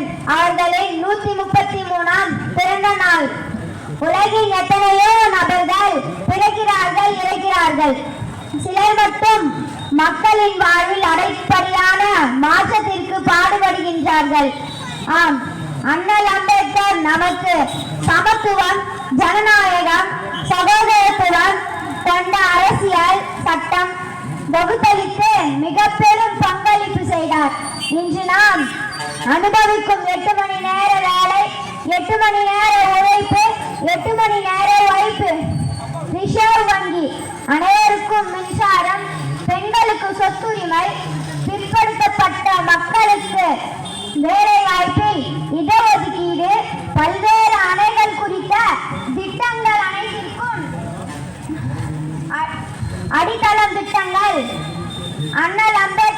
இன்று அவர்களின் நூத்தி முப்பத்தி மூணாம் பிறந்த நாள். உலகின் எத்தனையோ நபர்கள் பிறக்கிறார்கள் இறக்கிறார்கள். சிலர் மட்டும் மக்களின் வாழ்வில் அடைப்படையான மாற்றத்திற்கு பாடுபடுகின்றார்கள். ஆம் அண்ணல் அம்பேத்கர் நமக்கு சமத்துவம் ஜனநாயகம் சகோதரத்துவம் கொண்ட அரசியல் சட்டம் வகுத்தளித்து மிக பெரும் பங்களிப்பு செய்தார். இன்று நாம் அனுபவிக்கும் எட்டு மணி நேர வேலை எட்டு மணி நேர உழைப்பு எட்டு மணி நேர உழைப்பு ரிசர்வ் வங்கி. அனைவருக்கும் மின்சாரம் பெண்களுக்கு சொத்துரிமை பிற்படுத்தப்பட்ட மக்களுக்கு வேலை வாய்ப்பு இடஒதுக்கீடு பல்வேறு அணைகள் குறித்த திட்டங்கள் அனைத்திற்கும் அடித்தளம் திட்டங்கள். அண்ணல் அம்பேத்கர்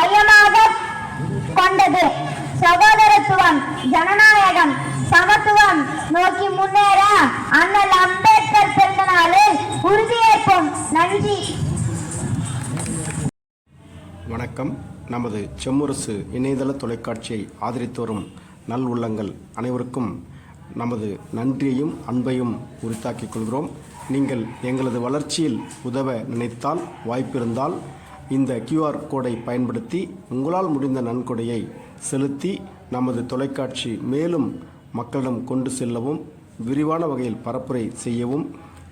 மையமாக கொண்டது. சகோதரத்துவம் ஜனநாயகம் சமத்துவம் நோக்கி முன்னேற அண்ணல் அம்பேத்கர் பிறந்த நாளில் உறுதியேற்போம். நன்றி. வணக்கம். நமது செம்முரசு இணையதள தொலைக்காட்சியை ஆதரித்து வரும் நல் உள்ளங்கள் அனைவருக்கும் நமது நன்றியையும் அன்பையும் உரித்தாக்கிக் கொள்கிறோம். நீங்கள் எங்களது வளர்ச்சியில் உதவ நினைத்தால் வாய்ப்பிருந்தால் இந்த கியூஆர் கோடை பயன்படுத்தி உங்களால் முடிந்த நன்கொடையை செலுத்தி நமது தொலைக்காட்சி மேலும் மக்களிடம் கொண்டு செல்லவும் விரிவான வகையில் பரப்புரை செய்யவும்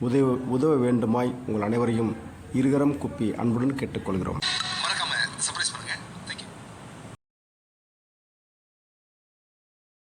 உதவ உதவ வேண்டுமாய் உங்கள் அனைவரையும் இருகரம் குப்பி அன்புடன் கேட்டுக்கொள்கிறோம்.